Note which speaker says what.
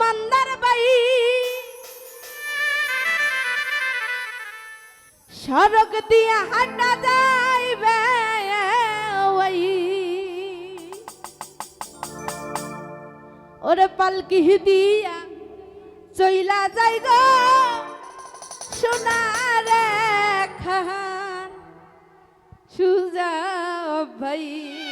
Speaker 1: মুন্ডা মান্দার by সড়ক দিয়া হাঁটা যাইবে ওই। ওরে পালকি দিয়া চইলা যাই গো সোনারে খান। সুজা ভাই।